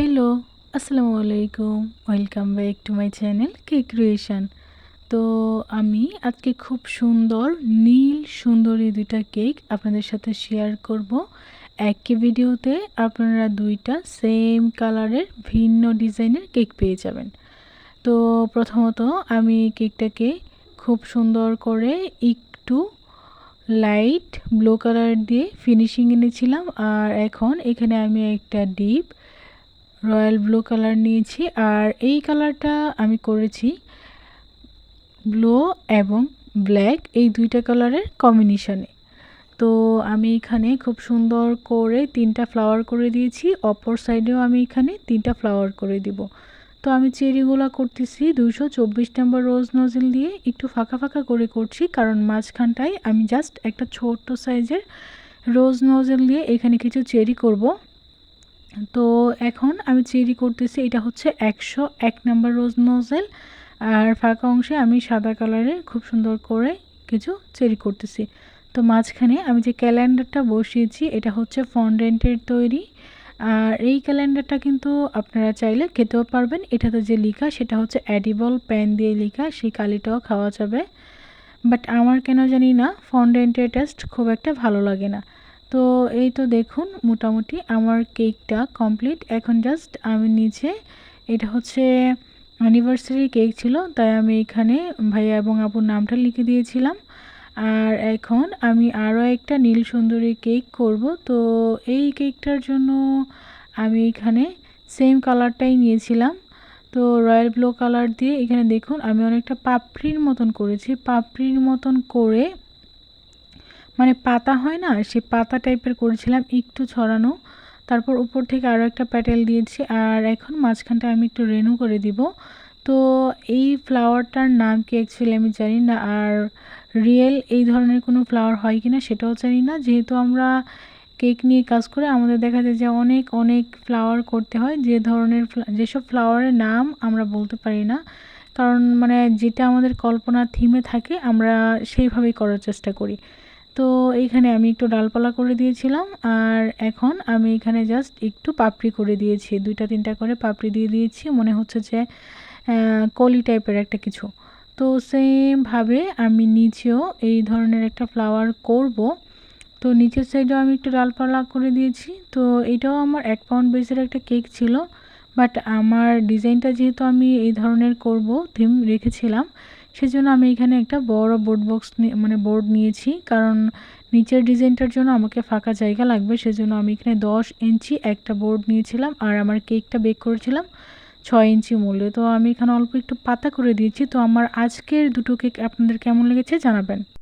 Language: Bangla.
হ্যালো, আসসালামু আলাইকুম। Welcome back to my channel cake creation তো আমি আজকে খুব সুন্দর, নীল, সুন্দরী দুইটা কেক আপনাদের সাথে শেয়ার করব। একই ভিডিওতে আপনারা দুইটা সেম কালারের ভিন্ন ডিজাইনের কেক পেয়ে যাবেন। তো প্রথমত আমি কেকটাকে খুব সুন্দর করে একটু লাইট ব্লু কালার দিয়ে ফিনিশিং এনেছিলাম। আর এখন এখানে আমি একটা ডিপ রয়্যাল ব্লু কালার নিয়েছি আর এই কালারটা আমি করেছি ব্লু এবং ব্ল্যাক এই দুইটা কালারের কম্বিনেশনে। তো আমি এখানে খুব সুন্দর করে তিনটা ফ্লাওয়ার করে দিয়েছি, অপর সাইডেও আমি এখানে তিনটা ফ্লাওয়ার করে দিব। তো আমি চেরিগুলো করতেছি দুশো চব্বিশ নম্বর রোজ নজেল দিয়ে একটু ফাঁকা ফাঁকা করে করছি, কারণ মাঝখানটায় আমি জাস্ট একটা ছোট্ট সাইজের রোজ নজেল দিয়ে এখানে কিছু চেরি করব। তো এখন আমি চেরি করতেছি, এটা হচ্ছে একশো এক নাম্বার রোজ নজেল। আর ফাঁকা অংশে আমি সাদা কালারে খুব সুন্দর করে কিছু চেরি করতেছি। তো মাঝখানে আমি যে ক্যালেন্ডারটা বসিয়েছি, এটা হচ্ছে ফন্ডেন্টের তৈরি। আর এই ক্যালেন্ডারটা কিন্তু আপনারা চাইলে খেতেও পারবেন। এটাতে যে লিখা, সেটা হচ্ছে অ্যাডিবল প্যান দিয়ে লেখা, সেই কালিটাও খাওয়া যাবে। বাট আমার কেন জানি না, ফন্ডেন্টের টেস্ট খুব একটা ভালো লাগে না। তো এই তো দেখুন মোটামুটি আমার কেকটা কমপ্লিট। এখন জাস্ট আমি নিচে এটা হচ্ছে অ্যানিভার্সারি কেক ছিল, তাই আমি এখানে ভাইয়া এবং আপুর নামটা লিখে দিয়েছিলাম। আর এখন আমি আরও একটা নীল সুন্দরী কেক করব। তো এই কেকটার জন্য আমি এখানে সেম কালারটাই নিয়েছিলাম। তো রয়্যাল ব্লু কালার দিয়ে এখানে দেখুন আমি অনেকটা পাপড়ির মতন করেছি। পাপড়ির মতন করে মানে পাতা হয় না সে পাতা টাইপের করেছিলাম একটু ছড়ানো। তারপর উপর থেকে আরও একটা প্যাটেল দিয়েছি আর এখন মাঝখানটা আমি একটু রেনু করে দিব। তো এই ফ্লাওয়ারটার নাম কি অ্যাকচুয়ালি আমি জানি না আর রিয়েল এই ধরনের কোনো ফ্লাওয়ার হয় কি না সেটাও জানি না। যেহেতু আমরা কেক নিয়ে কাজ করে আমাদের দেখা যায় যে অনেক অনেক ফ্লাওয়ার করতে হয়, যে ধরনের যেসব ফ্লাওয়ারের নাম আমরা বলতে পারি না। কারণ মানে যেটা আমাদের কল্পনা থিমে থাকে, আমরা সেইভাবেই করার চেষ্টা করি। তো এইখানে আমি একটু ডালপালা করে দিয়েছিলাম, আর এখন আমি এখানে জাস্ট একটু পাপড়ি করে দিয়েছি, দুইটা তিনটা করে পাপড়ি দিয়ে দিয়েছি, মনে হচ্ছে যে কলি টাইপের একটা কিছু। তো সেমভাবে আমি নিচেও এই ধরনের একটা ফ্লাওয়ার করব। তো নিচের সাইডেও আমি একটু ডালপালা করে দিয়েছি। তো এটাও আমার এক পাউন্ড বেসের একটা কেক ছিল বাট আমার ডিজাইনটা যেহেতু আমি এই ধরনের করব থিম রেখেছিলাম সেজন্য আমি এখানে একটা বড় বোর্ড বক্স মানে বোর্ড নিয়েছি। কারণ নিচের ডিজাইনটার জন্য আমাকে ফাঁকা জায়গা লাগবে, সেজন্য আমি এখানে দশ ইঞ্চি একটা বোর্ড নিয়েছিলাম আর আমার কেকটা বেক করেছিলাম ছয় ইঞ্চি মূল্যে। তো আমি এখানে অল্প একটু পাতা করে দিয়েছি। তো আমার আজকের দুটো কেক আপনাদের কেমন লেগেছে জানাবেন।